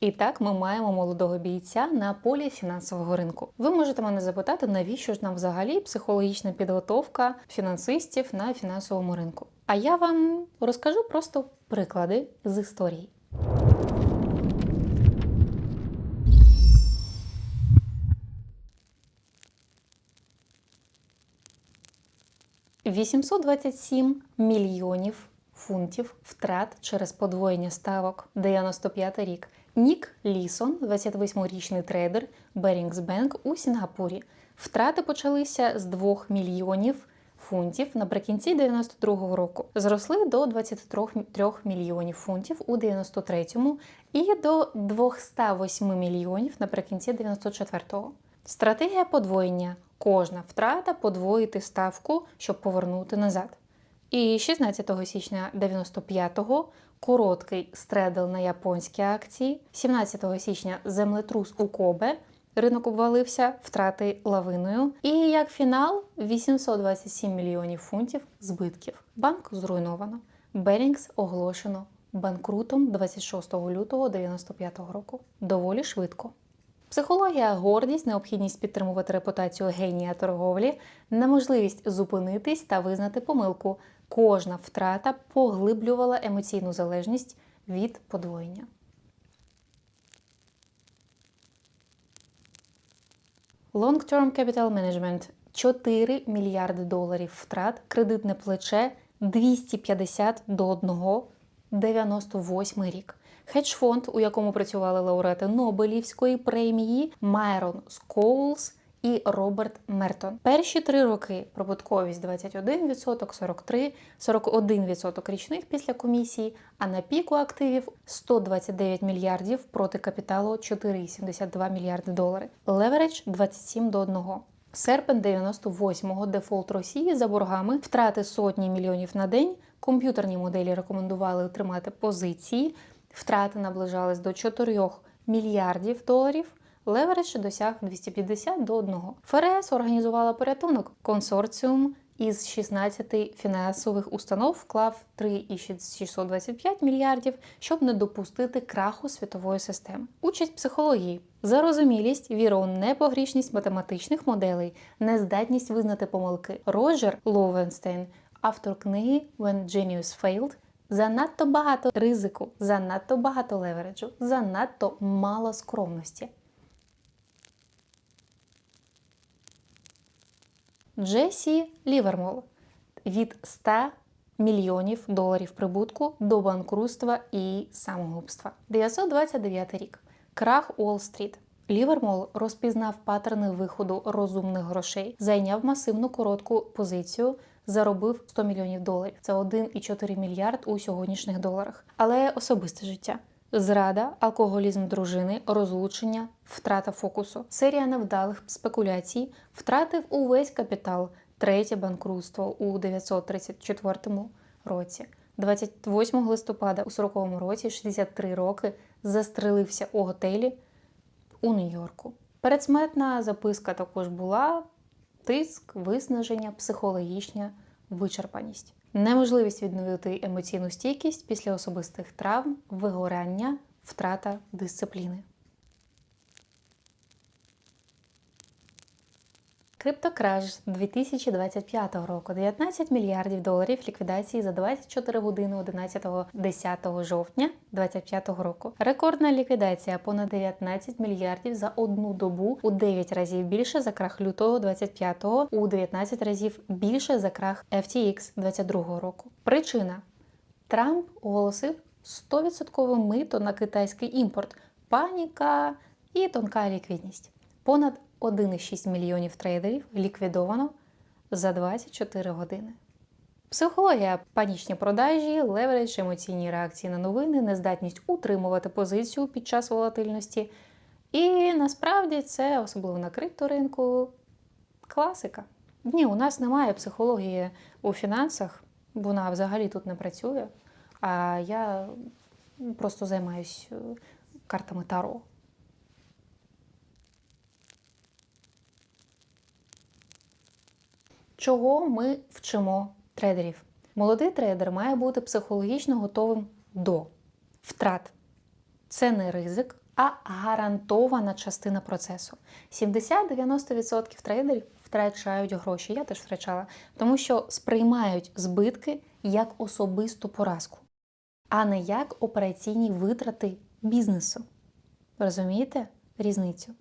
І так ми маємо молодого бійця на полі фінансового ринку. Ви можете мене запитати, навіщо ж нам взагалі психологічна підготовка фінансистів на фінансовому ринку? А я вам розкажу просто приклади з історії. «827 мільйонів фунтів втрат через подвоєння ставок. 95 рік. Нік Лісон, 28-річний трейдер Берінгс Бенк у Сінгапурі. Втрати почалися з 2 мільйонів фунтів наприкінці 92-го року. Зросли до 23 мільйонів фунтів у 93-му і до 208 мільйонів наприкінці 94-го. Стратегія подвоєння. Кожна втрата подвоїти ставку, щоб повернути назад. І 16 січня 95-го короткий стредл на японські акції, 17 січня землетрус у Кобе, ринок обвалився, втрати лавиною. І як фінал 827 мільйонів фунтів збитків. Банк зруйновано. Берінгс оголошено банкрутом 26 лютого 95-го року. Доволі швидко. Психологія, гордість, необхідність підтримувати репутацію генія торговлі, неможливість зупинитись та визнати помилку. Кожна втрата поглиблювала емоційну залежність від подвоєння. Long-term capital management – 4 мільярди доларів втрат, кредитне плече 250 до 1, 98 рік. Хедж-фонд, у якому працювали лауреати Нобелівської премії Майрон Скоулс і Роберт Мертон. Перші три роки прибутковість 21%, 43, 41% річних після комісії, а на піку активів 129 мільярдів проти капіталу 4,72 мільярди доларів. Левередж 27 до 1. Серпень 98-го дефолт Росії за боргами, втрати сотні мільйонів на день. Комп'ютерні моделі рекомендували тримати позиції. Втрати наближались до 4 мільярдів доларів. Левередж досяг 250 до 1. ФРС організувала порятунок. Консорціум із 16 фінансових установ вклав 3,625 мільярдів, щоб не допустити краху світової системи. Участь психології, зарозумілість, віра у непогрішність математичних моделей, нездатність визнати помилки. Роджер Ловенстейн, автор книги When Genius Failed, Занадто багато ризику, занадто багато левереджу, занадто мало скромності. Джесі Лівермол від 100 мільйонів доларів прибутку до банкрутства і самогубства. 929 рік. Крах Уолл-стріт. Лівермол розпізнав паттерни виходу розумних грошей, зайняв масивну коротку позицію, заробив 100 мільйонів доларів. Це 1,4 мільярд у сьогоднішніх доларах. Але особисте життя. Зрада, алкоголізм дружини, розлучення, втрата фокусу, серія невдалих спекуляцій, втратив увесь капітал, третє банкрутство у 934 році. 28 листопада у 40 році, 63 роки, застрелився у готелі у Нью-Йорку. Передсмертна записка також була тиск, виснаження, психологічна вичерпаність. Неможливість відновити емоційну стійкість після особистих травм, вигорання, втрата дисципліни. Криптокраш 2025 року 19 мільярдів доларів ліквідації за 24 години 11-10 жовтня 2025 року. Рекордна ліквідація понад 19 мільярдів за одну добу у 9 разів більше за крах лютого 25-го, у 19 разів більше за крах FTX 22 року. Причина Трамп оголосив 100% мито на китайський імпорт, паніка і тонка ліквідність. Понад 1,6 мільйонів трейдерів ліквідовано за 24 години. Психологія, панічні продажі, левередж, емоційні реакції на новини, нездатність утримувати позицію під час волатильності. І насправді це, особливо на крипторинку, класика. Ні, у нас немає психології у фінансах, вона взагалі тут не працює. А я просто займаюся картами Таро. Чого ми вчимо трейдерів? Молодий трейдер має бути психологічно готовим до втрат. Це не ризик, а гарантована частина процесу. 70-90% трейдерів втрачають гроші. Я теж втрачала, тому що сприймають збитки як особисту поразку, а не як операційні витрати бізнесу. Розумієте різницю?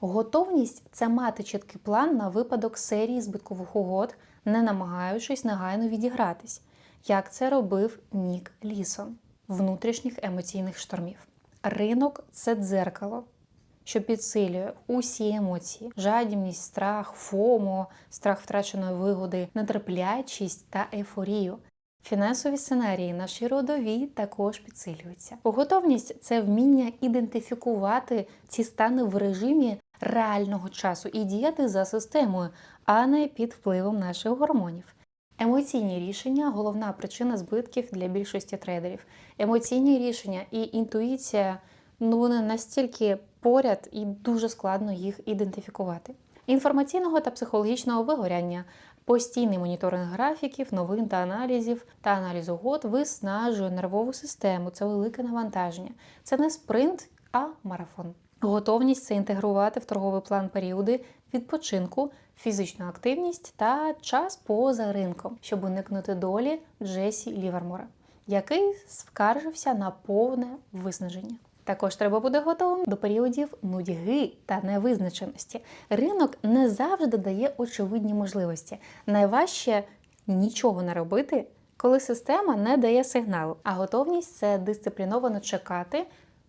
Готовність це мати чіткий план на випадок серії збиткових угод, не намагаючись негайно відігратись, як це робив Нік Лісон внутрішніх емоційних штормів. Ринок це дзеркало, що підсилює усі емоції: жадібність, страх, фомо, страх втраченої вигоди, нетерплячість та ейфорію. Фінансові сценарії, наші родові також підсилюються. Готовність це вміння ідентифікувати ці стани в режимі реального часу і діяти за системою, а не під впливом наших гормонів. Емоційні рішення головна причина збитків для більшості трейдерів. Емоційні рішення і інтуїція ну вони настільки поряд і дуже складно їх ідентифікувати. Інформаційного та психологічного вигоряння, постійний моніторинг графіків, новин та аналізів та аналіз угод виснажує нервову систему. Це велике навантаження. Це не спринт, а марафон. Готовність це інтегрувати в торговий план періоди відпочинку, фізичну активність та час поза ринком, щоб уникнути долі Джесі Лівермора, який скаржився на повне виснаження. Також треба бути готовим до періодів нудьги та невизначеності. Ринок не завжди дає очевидні можливості. Найважче нічого не робити, коли система не дає сигналу. А готовність це дисципліновано чекати,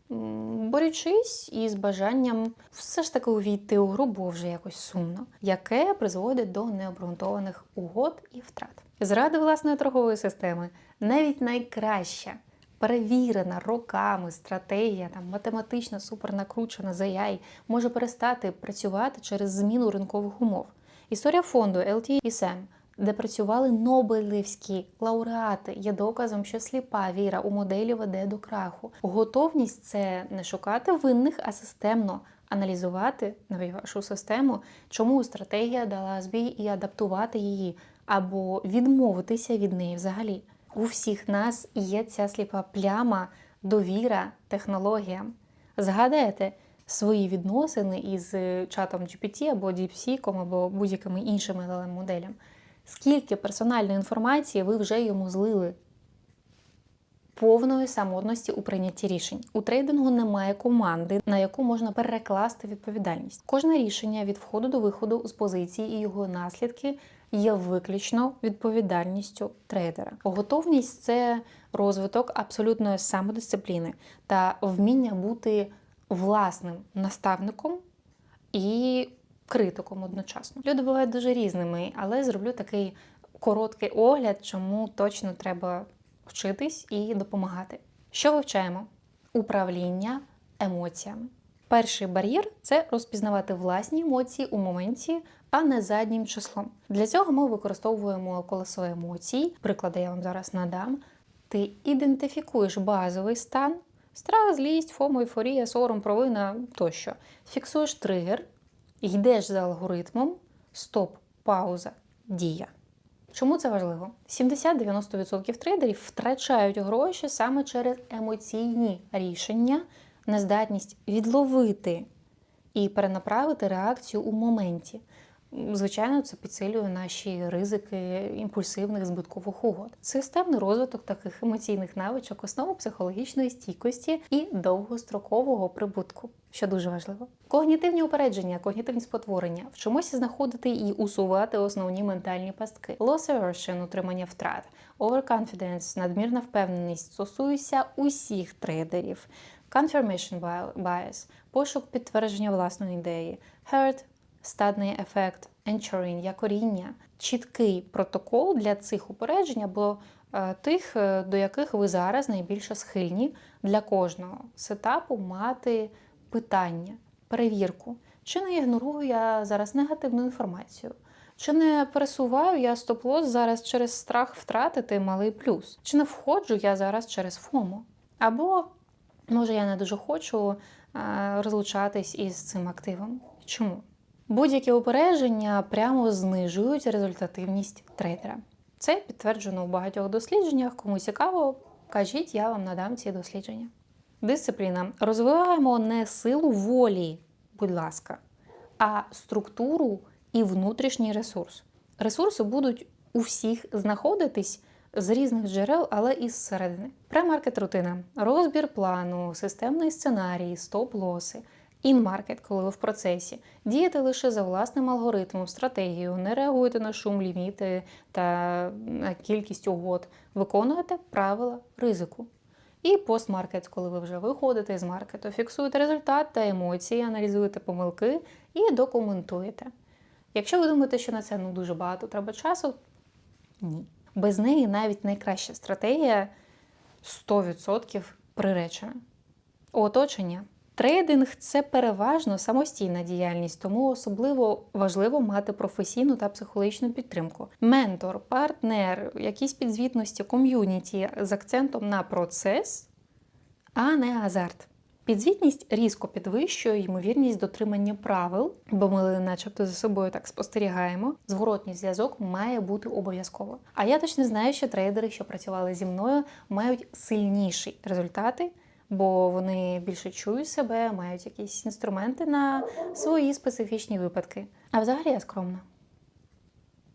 борючись із бажанням все ж таки увійти у гру, бо вже якось сумно, яке призводить до необґрунтованих угод і втрат. Зради власної торгової системи навіть найкраща перевірена роками стратегія, там математична супернакручена за AI, може перестати працювати через зміну ринкових умов. Історія фонду LT і SEM, де працювали Нобелівські лауреати, є доказом, що сліпа віра у моделі веде до краху. Готовність це не шукати винних, а системно аналізувати навіть вашу систему, чому стратегія дала збій і адаптувати її, або відмовитися від неї взагалі. У всіх нас є ця сліпа пляма, довіра технологіям. Згадайте свої відносини із е, чатом GPT або DeepSeek, або будь-якими іншими LLM моделями. Скільки персональної інформації ви вже йому злили? Повної самотності у прийнятті рішень. У трейдингу немає команди, на яку можна перекласти відповідальність. Кожне рішення від входу до виходу з позиції і його наслідки є виключно відповідальністю трейдера. Готовність це розвиток абсолютної самодисципліни та вміння бути власним наставником і критиком одночасно. Люди бувають дуже різними, але зроблю такий короткий огляд, чому точно треба вчитись і допомагати. Що вивчаємо? Управління емоціями. Перший бар'єр це розпізнавати власні емоції у моменті, а не заднім числом. Для цього ми використовуємо колесо емоцій. Приклади я вам зараз надам. Ти ідентифікуєш базовий стан, страх, злість, фому, ейфорія, сором, провина тощо. Фіксуєш тригер, йдеш за алгоритмом, стоп, пауза, дія. Чому це важливо? 70-90% трейдерів втрачають гроші саме через емоційні рішення, нездатність відловити і перенаправити реакцію у моменті. Звичайно, це підсилює наші ризики імпульсивних збиткових угод. Системний розвиток таких емоційних навичок, основа психологічної стійкості і довгострокового прибутку, що дуже важливо. Когнітивні упередження, когнітивні спотворення, вчимося знаходити і усувати основні ментальні пастки. Loss aversion – утримання втрат, overconfidence – надмірна впевненість стосується усіх трейдерів. Confirmation bias – пошук підтвердження власної ідеї, herd стадний ефект, енчорін, якоріння, чіткий протокол для цих упереджень або е, тих, е, до яких ви зараз найбільше схильні для кожного сетапу мати питання, перевірку. Чи не ігнорую я зараз негативну інформацію? Чи не пересуваю я стоп-лосс зараз через страх втратити малий плюс? Чи не входжу я зараз через ФОМО? Або, може, я не дуже хочу е, розлучатись із цим активом? Чому? Будь-які упередження прямо знижують результативність трейдера. Це підтверджено у багатьох дослідженнях. Кому цікаво, кажіть, я вам надам ці дослідження. Дисципліна. Розвиваємо не силу волі, будь ласка, а структуру і внутрішній ресурс. Ресурси будуть у всіх знаходитись з різних джерел, але із середини. Премаркет рутина, розбір плану, системний сценарій, стоп-лоси. Інмаркет, коли ви в процесі, діяти лише за власним алгоритмом, стратегією, не реагуєте на шум, ліміти та кількість угод, виконуєте правила ризику. І постмаркет, коли ви вже виходите з маркету, фіксуєте результат та емоції, аналізуєте помилки і документуєте. Якщо ви думаєте, що на це ну дуже багато треба часу, ні. Без неї навіть найкраща стратегія 100% приречена. Оточення. Трейдинг це переважно самостійна діяльність, тому особливо важливо мати професійну та психологічну підтримку. Ментор, партнер, якісь підзвітності, ком'юніті з акцентом на процес, а не азарт. Підзвітність різко підвищує ймовірність дотримання правил, бо ми, начебто, за собою так спостерігаємо. Зворотній зв'язок має бути обов'язково. А я точно знаю, що трейдери, що працювали зі мною, мають сильніші результати, бо вони більше чують себе, мають якісь інструменти на свої специфічні випадки. А взагалі я скромна.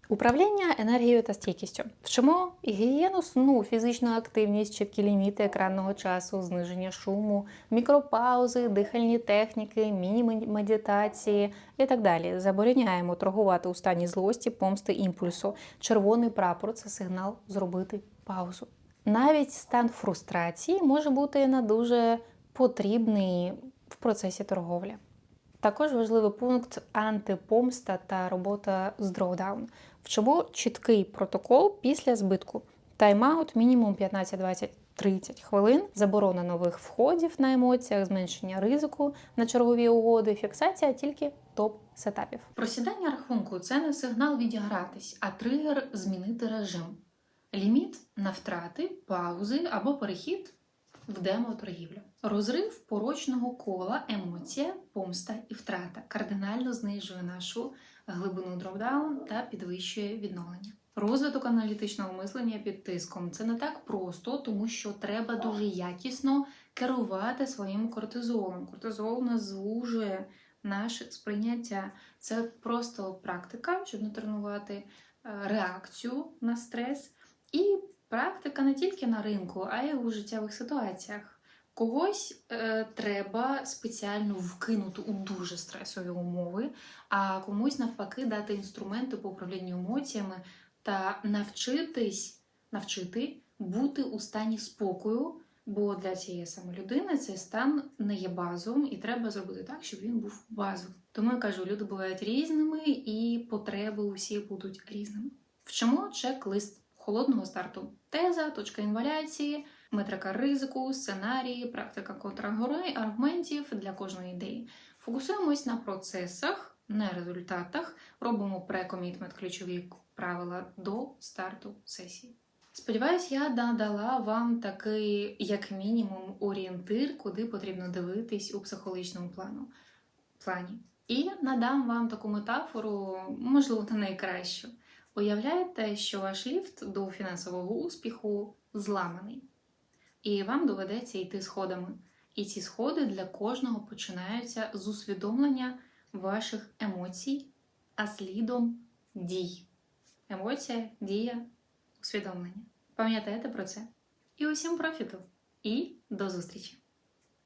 Управління енергією та стійкістю. Вчимо гігієну сну, фізичну активність, чіткі ліміти екранного часу, зниження шуму, мікропаузи, дихальні техніки, міні-медитації і так далі. Забороняємо торгувати у стані злості, помсти імпульсу. Червоний прапор це сигнал зробити паузу. Навіть стан фрустрації може бути на дуже потрібний в процесі торговлі. Також важливий пункт антипомста та робота з дроудаун. Вчимо чіткий протокол після збитку. Тайм-аут мінімум 15-20 30 хвилин, заборона нових входів на емоціях, зменшення ризику на чергові угоди, фіксація тільки топ-сетапів. Просідання рахунку це не сигнал відігратись, а тригер змінити режим. Ліміт на втрати, паузи або перехід в демо-торгівлю. Розрив порочного кола, емоція, помста і втрата кардинально знижує нашу глибину дропдаун та підвищує відновлення. Розвиток аналітичного мислення під тиском це не так просто, тому що треба дуже якісно керувати своїм кортизолом. Кортизол нас звужує наше сприйняття. Це просто практика, щоб натренувати е, реакцію на стрес, і практика не тільки на ринку, а й у життєвих ситуаціях. Когось е, треба спеціально вкинути у дуже стресові умови, а комусь навпаки дати інструменти по управлінню емоціями та навчитись навчити бути у стані спокою. Бо для цієї саме людини цей стан не є базовим, і треба зробити так, щоб він був базовим. Тому я кажу, люди бувають різними, і потреби усі будуть різними. Вчимо чек-лист холодного старту, теза, точка інваляції метрика ризику, сценарії, практика контраргументів для кожної ідеї. Фокусуємось на процесах, не результатах, робимо прекомітмент ключові правила до старту сесії. Сподіваюсь, я надала вам такий, як мінімум, орієнтир, куди потрібно дивитись у психологічному плану, плані. І надам вам таку метафору, можливо, не найкращу. Уявляєте, що ваш ліфт до фінансового успіху зламаний і вам доведеться йти сходами. І ці сходи для кожного починаються з усвідомлення ваших емоцій, а слідом дій. Емоція, дія, усвідомлення. Пам'ятаєте про це? І усім профіту! І до зустрічі!